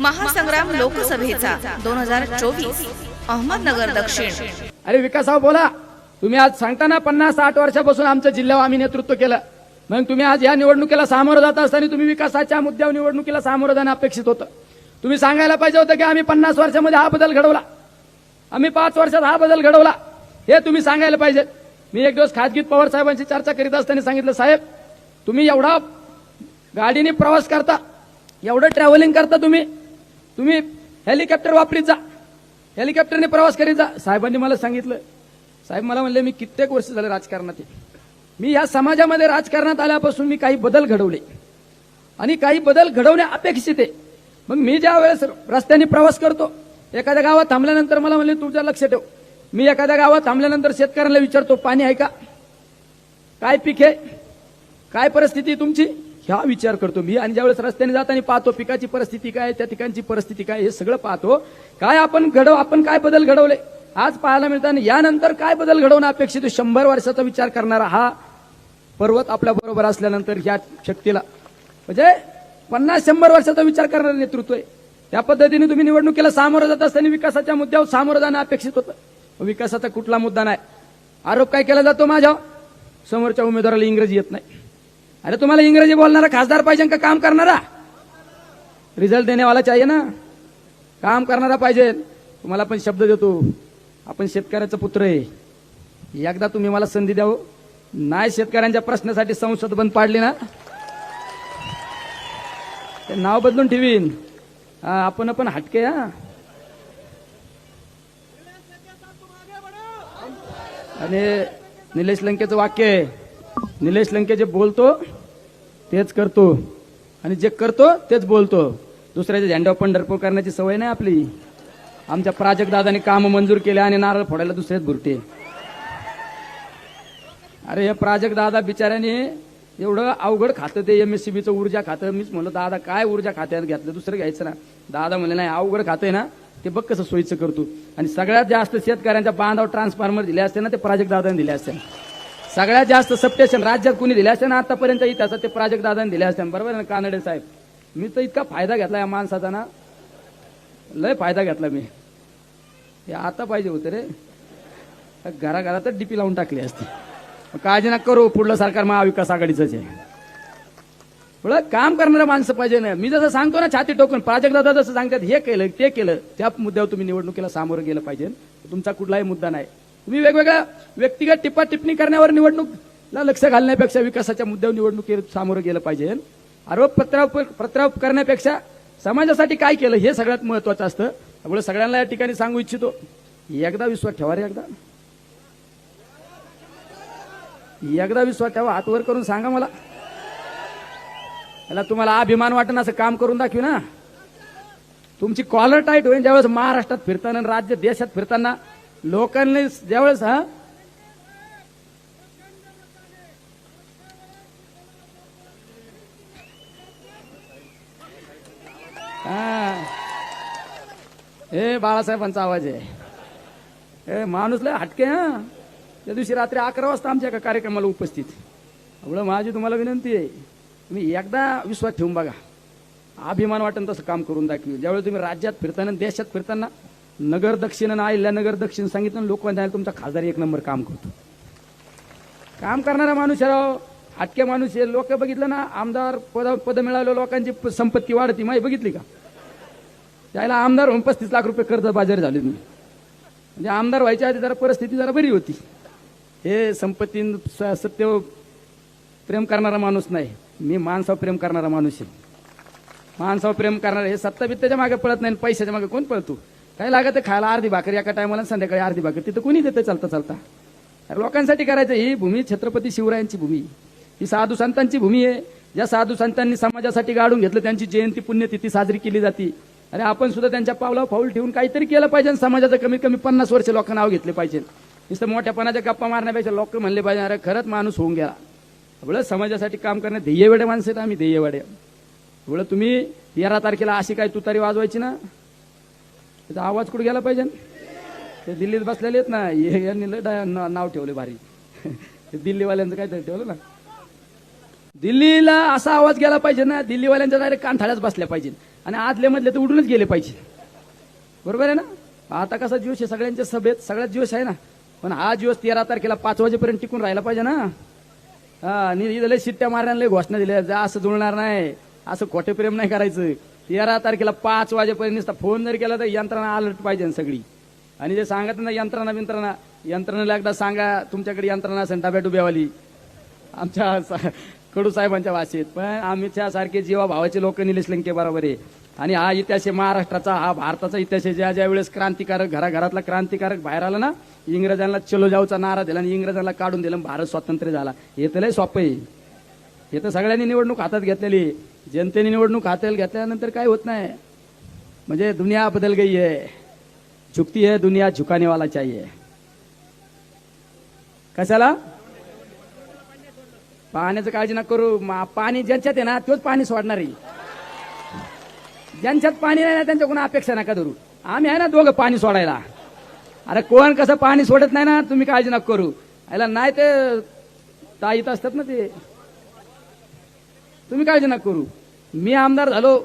महासंग्राम लोकसभेचा दोन हजार चोवीस अहमदनगर दक्षिण. अरे विकासाव बोला. तुम्ही आज सांगताना पन्नास साठ वर्षापासून आमच्या जिल्ह्यावर आम्ही नेतृत्व केलं. मग तुम्ही आज या निवडणुकीला सामोरं जात असताना तुम्ही विकासाच्या मुद्द्यावर निवडणुकीला सामोरं जाणं अपेक्षित होतं. तुम्ही सांगायला पाहिजे होतं की आम्ही पन्नास वर्षामध्ये हा बदल घडवला. आम्ही पाच वर्षात हा बदल घडवला. हे तुम्ही सांगायला पाहिजे. मी एक दिवस खाजगीत पवार साहेबांची चर्चा करीत असताना सांगितलं साहेब तुम्ही एवढा गाडीने प्रवास करता एवढं ट्रॅव्हलिंग करता तुम्ही तुम्ही हेलिकॉप्टर वापरीत जा. हेलिकॉप्टरने प्रवास करीत जा. साहेबांनी मला सांगितलं. साहेब मला म्हणले मी कित्येक वर्ष झाले राजकारणात मी या समाजामध्ये राजकारणात आल्यापासून मी काही बदल घडवले. आणि काही बदल घडवणे अपेक्षित आहे. मग मी ज्या वेळेस रस्त्याने प्रवास करतो एखाद्या गावात थांबल्यानंतर मला म्हणले तुझ्या लक्ष ठेव. मी एखाद्या गावात थांबल्यानंतर शेतकऱ्यांना विचारतो पाणी आहे का? काय पीक आहे? काय परिस्थिती तुमची? ह्या विचार करतो मी. आणि ज्यावेळेस रस्त्याने जाताना पाहतो पिकाची परिस्थिती काय त्या ठिकाणची परिस्थिती काय हे सगळं पाहतो. काय आपण घडव आपण काय बदल घडवले? आज पाहायला मिळताना यानंतर काय बदल घडवणं अपेक्षित शंभर वर्षाचा विचार करणारा हा पर्वत आपल्या बरोबर असल्यानंतर ह्या शक्तीला. म्हणजे पन्नास शंभर वर्षाचा विचार करणारं नेतृत्व आहे. त्या पद्धतीने तुम्ही निवडणुकीला सामोरं जात असताना विकासाच्या मुद्द्यावर सामोरं जाणं अपेक्षित होतं. विकासाचा कुठला मुद्दा नाही. आरोप काय केला जातो माझ्या समोरच्या उमेदवाराला इंग्रजी येत नाही. अरे तुम्हाला इंग्रजी बोलणारा खासदार पाहिजे का काम करणारा? रिझल्ट देण्यावाला चाहिए ना. काम करणारा पाहिजे. तुम्हाला पण शब्द देतो. आपण शेतकऱ्याचा पुत्र आहे. एकदा तुम्ही मला संधी द्यावं हो. नाही शेतकऱ्यांच्या प्रश्नासाठी संसद बंद पाडली ना. ते नाव बदलून ठेवीन. आपण पण हटके हा. आणि निलेश लंकेचं वाक्य आहे. निलेश लंके जे बोलतो तेच करतो. आणि जे करतो तेच बोलतो. दुसऱ्याच्या झेंड्यावर पंढरपूर करण्याची सवय नाही आपली. आमच्या प्राजक्त दादाने काम मंजूर केले आणि नारळ फोडायला दुसऱ्याच भुरटे अरे हे प्राजक्त दादा बिचाऱ्याने एवढं अवघड खातं ते एम एस सी बीचं ऊर्जा खातं. मीच म्हणलं दादा काय ऊर्जा खात्यात घेतलं? दुसरं घ्यायचं ना. दादा म्हणले नाही अवघड खातं आहे ना. ते बघ कसं सोयीचं करतो. आणि सगळ्यात जास्त शेतकऱ्यांच्या बांधावर ट्रान्सफॉर्मर दिले असते ना ते प्राजक्त दादाने दिले असते. सगळ्यात जास्त सबस्टेशन राज्यात कुणी दिले असते ना आतापर्यंत इतिहासात ते प्राजक्त दादाने दिले असते बरोबर आहे ना कानडे साहेब? मी तर इतका फायदा घेतला या माणसाचा ना. लय फायदा घेतला मी. हे आता पाहिजे होतं रे. घराघरातच डीपी लावून टाकली असती. काळजी ना करू पुढलं सरकार महाविकास आघाडीचंच आहे. पुढं काम करणारं माणसं पाहिजे ना. मी जसं सांगतो ना छाती टोकून प्राजक्तदादा जसं सांगतात हे केलं ते केलं त्या मुद्द्यावर तुम्ही निवडणुकीला सामोरं गेलं पाहिजे. तुमचा कुठलाही मुद्दा नाही. तुम्ही वेगवेगळ्या व्यक्तिगत टिप्पा टिप्पणी करण्यावर निवडणूकला लक्ष घालण्यापेक्षा विकासाच्या मुद्द्यावर निवडणुकीत सामोरं गेलं पाहिजे. आरोप प्रत्यारोप प्रत्यारोप करण्यापेक्षा समाजासाठी काय केलं हे सगळ्यात महत्वाचं असतं. त्यामुळे सगळ्यांना या ठिकाणी सांगू इच्छितो. एकदा विश्वास ठेवा रे एकदा. एकदा विश्वास ठेवा हात वर करून सांगा मला. याला तुम्हाला अभिमान वाटणं असं काम करून दाखवू ना. तुमची कॉलर टाईट होईल ज्यावेळेस महाराष्ट्रात फिरताना राज्य देशात फिरताना लोकांनी ज्यावेळेस हा? हा. हे बाळासाहेबांचा आवाज आहे. हे माणूस लय हटके हा? त्या दिवशी रात्री अकरा वाजता आमच्या एका कार्यक्रमाला उपस्थित. एवढं माझी तुम्हाला विनंती आहे. तुम्ही एकदा विश्वास ठेवून बघा. अभिमान वाटेल तसं काम करून दाखवी ज्यावेळी तुम्ही राज्यात फिरताना देशात फिरताना नगर दक्षिण आणि नगर दक्षिण सांगितलं ना, लोक तुमचा खासदार एक नंबर काम करतो. काम करणारा माणूस आहे राव. हटके माणूस आहे. लोक बघितलं ना आमदार पद पद मिळालं लोकांची संपत्ती वाढती. माहिती बघितली का? त्याला आमदार होऊन पस्तीस लाख रुपये कर्ज बाजार झाले मी म्हणजे आमदार व्हायच्या आधी जरा परिस्थिती जरा बरी होती. हे संपत्ती सत्य प्रेम करणारा माणूस नाही. मी माणसावर प्रेम करणारा माणूस आहे. माणसावर प्रेम करणारा हे सत्ता बित्त्याच्या मागे पळत नाही आणि पैशाच्या मागे कोण पळतो? काय लागत आहे खायला? अर्धी भाकर एका टायमाला संध्याकाळी अर्धी भाकर. तिथं कोणी देतं? चालता चालता. अरे लोकांसाठी करायचं ही भूमी छत्रपती शिवरायांची भूमी. ही साधू संतांची भूमी आहे. ज्या साधू संतांनी समाजासाठी गाडून घेतलं त्यांची जयंती पुण्यतिथी साजरी केली जाते. अरे आपण सुद्धा त्यांच्या पावला फाऊल ठेवून काहीतरी केलं पाहिजे आणि समाजाचं कमीत कमी पन्नास वर्ष लोकांना नाव घेतले पाहिजे. नुसतं मोठ्यापणाच्या गप्पा मारण्यापेक्षा लोक म्हणले पाहिजे अरे खरंच माणूस होऊन गेला. एवढं समाजासाठी काम करणे ध्येयवेडे माणसं आहेत आम्ही ध्येयवेडे. एवढं तुम्ही तेरा तारखेला अशी काय तुतारी वाजवायची ना? त्याचा आवाज कुठे गेला पाहिजे? ते दिल्लीत बसलेले आहेत ना हे- यांनी लय नाव ठेवले भारी. दिल्लीवाल्यांचं काय ठेवलं ना. दिल्लीला असा आवाज गेला पाहिजे ना दिल्लीवाल्यांच्या डायरेक्ट कानथाळ्याच बसल्या पाहिजे. आणि आतले मधले तर उडूनच गेले पाहिजे. बरोबर आहे ना? आता कसा जोश आहे सगळ्यांच्या सभेत सगळ्यात जोश आहे ना. पण हा दिवस तेरा तारखेला पाच वाजेपर्यंत टिकून राहिला पाहिजे ना. हा आणि लय शिट्ट्या मारण्याला लय घोषणा दिल्या. जा असं जुळणार नाही. असं खोटे प्रेम नाही करायचं. तेरा तारखेला पाच वाजेपर्यंत नुसता फोन जर केला तर यंत्रणा अलर्ट पाहिजे सगळी. आणि जे सांगत ना यंत्रणा बिंत्रणा यंत्रणेला एकदा सांगा तुमच्याकडे यंत्रणा असेल डब्या डुब्यावाली आमच्या सा- कडू साहेबांच्या भाषेत पण आमच्या सारखे जीवा भावाचे लोक निलेश लंके बरोबर आहे. आणि हा इतिहास आहे महाराष्ट्राचा हा भारताचा इतिहास आहे. ज्या ज्या वेळेस क्रांतिकारक घराघरातला क्रांतिकारक बाहेर आला ना इंग्रजांना चलो जाऊचा नारा दिला आणि इंग्रजांना काढून दिलं भारत स्वातंत्र्य झाला. हे तर लय सोपं आहे. हे तर सगळ्यांनी निवडणूक हातात घेतलेली. जनतेने निवडणूक हातात घेतल्यानंतर काय होत नाही. म्हणजे दुनिया बदल गई है. झुकती है दुनिया झुकाने वाला चाहिए. कशाला? पाण्याचं काळजी नका करू. पाणी ज्यांच्यात आहे ना तोच पाणी सोडणार. आहे ज्यांच्यात पाणी नाही ना त्यांच्याकडून अपेक्षा नका धरू. आम्ही आहे ना दोघं पाणी सोडायला. अरे कोण कसं पाणी सोडत नाही ना तुम्ही काळजी नका करू. याला नाही ते ताईत असतात ना ते. तुम्ही काळजी नका करू. मी आमदार झालो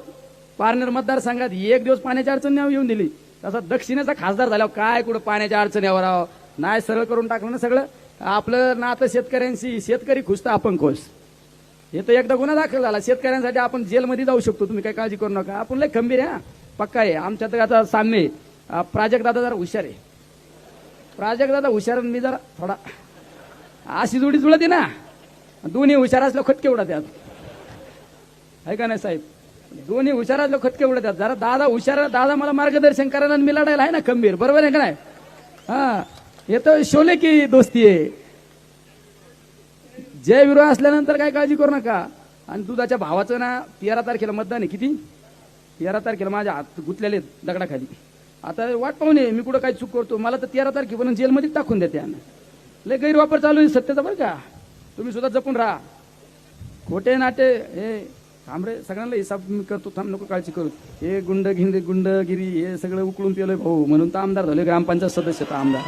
पारनेर मतदारसंघात एक दिवस पाण्याची अडचण येऊन दिली. तसा दक्षिणेचा खासदार झाल्यावर काय कुठं पाण्याच्या अडचणीवर राव? नाही सरळ करून टाकलं ना सगळं. आपलं नातं शेतकऱ्यांशी शेतकरी खुश तर आपण खुश. हे तर एकदा गुन्हा दाखल झाला. शेतकऱ्यांसाठी आपण जेलमध्ये जाऊ शकतो. तुम्ही काय काळजी करू नका. आपण लय खंबीर आहे हा. पक्का आहे. आमच्यात आता साम्य आहे. प्राजक्त दादा जरा हुशार आहे. प्राजक्त दादा हुशार आणि मी जरा थोडा अशी जोडी जुळत आहे ना. दोन्ही हुशार असल्या खटके उडा त्यात आहे का नाही साहेब दोन्ही हुशार असल्या खटके त्यात जरा दादा हुशार दादा मला मार्गदर्शन करायला आणि मी लढायला आहे ना खंबीर. बरोबर आहे का नाही? हा. येतो तर शोले की दोस्ती आहे. जय विरोध असल्यानंतर काय काळजी करू नका. आणि दुधाच्या भावाचं ना तेरा तारखेला मतदान आहे. किती? तेरा तारखेला माझ्या हात गुतलेले दगडाखाली. आता वाट पाहून ये मी कुठं काय चूक करतो. मला तर तेरा तारखेपर्यंत जेलमध्ये टाकून देते लय गैरवापर चालू आहे सत्याचा बरं का. तुम्ही सुद्धा जपून राहा. खोटे नाटे हे थांबरे सगळ्यांना हिसाब मी करतो थांब नको काळजी करू. हे गुंड गुंडगिरी हे सगळं उकळून पेलोय भाऊ. म्हणून तर आमदार झाले ग्रामपंचायत सदस्य तर आमदार.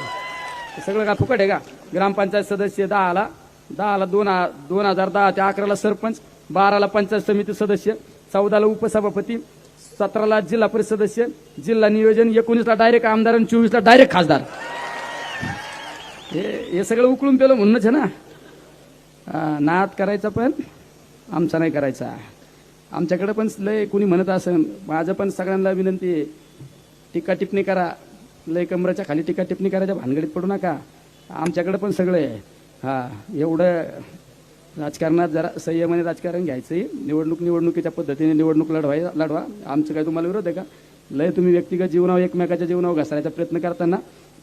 हे सगळं का फुकट आहे का? ग्रामपंचायत सदस्य दहाला दहाला दोन दोन हजार दहा ते अकराला सरपंच बाराला पंचायत समिती सदस्य चौदाला उपसभापती सतराला जिल्हा परिषद सदस्य जिल्हा नियोजन एकोणीसला डायरेक्ट आमदार आणि चोवीसला डायरेक्ट खासदार. हे हे सगळं उकळून पेलं म्हणूनच आहे ना? नाद करायचा पण आमचा नाही करायचा. आमच्याकडे पण लय कुणी म्हणत असेल माझं पण सगळ्यांना विनंती आहे टीका टिप्पणी करा. लय कमराच्या खाली टीका टिप्पणी करायच्या भानगडीत पडू नका. आमच्याकडे पण सगळं आहे. हा एवढं राजकारणात जरा संयमाने राजकारण घ्यायचं निवडणूक निवडणुकीच्या पद्धतीने निवडणूक लढवाय लढवा. आमचं काय तुम्हाला विरोध आहे का? लय तुम्ही व्यक्तिगत जीवनावर एकमेकाच्या जीवनावर घसरायचा प्रयत्न करताना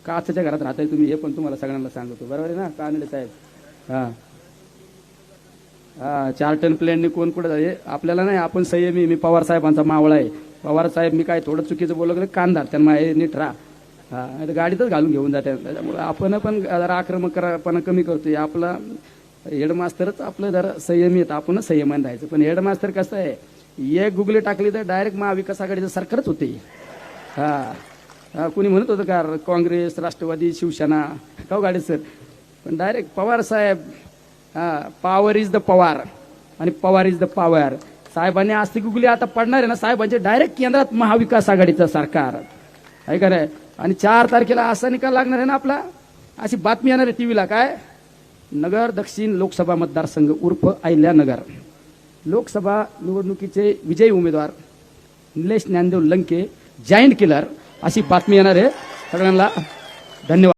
काचच्या घरात राहताय तुम्ही? हे पण तुम्हाला सगळ्यांना सांगतो. बरोबर आहे ना कानडे साहेब? हां. चार टन प्लेनने कोण कुठं जाते आपल्याला नाही आपण संयमी मी पवार साहेबांचा मावळा आहे. पवार साहेब मी काय थोडं चुकीचं बोललं गेलं कांदा त्यांना हे नीट राहा. गाडीतच घालून घेऊन जाते त्याच्यामुळे आपण पण जरा आक्रमकपणा कमी करतोय. आपला हेडमास्तरच आपलं जरा संयमी येतं आपणच संयमान राहायचं. पण हेडमास्तर कसं आहे? एक गुगली टाकली तर डायरेक्ट महाविकास आघाडीचं सरकारच होते हा. कुणी म्हणत होतं का काँग्रेस राष्ट्रवादी शिवसेना का गाडी सर? पण direct Pawar Saheb power is the Pawar आणि पवार इज द पॉवर साहेबांनी आस्तिक गुगली आता पडणार आहे ना साहेबांचे डायरेक्ट केंद्रात महाविकास आघाडीचं सरकार. आहे का रे आणि चार तारखेला असा निकाल लागणार आहे ना आपला? अशी बातमी येणार आहे टीव्हीला काय? नगर दक्षिण लोकसभा मतदारसंघ उर्फ अहिल्यानगर. लोकसभा निवडणुकीचे विजयी उमेदवार निलेश ज्ञानदेव लंके जाईंट किलर अशी बातमी येणार आहे. सगळ्यांना धन्यवाद.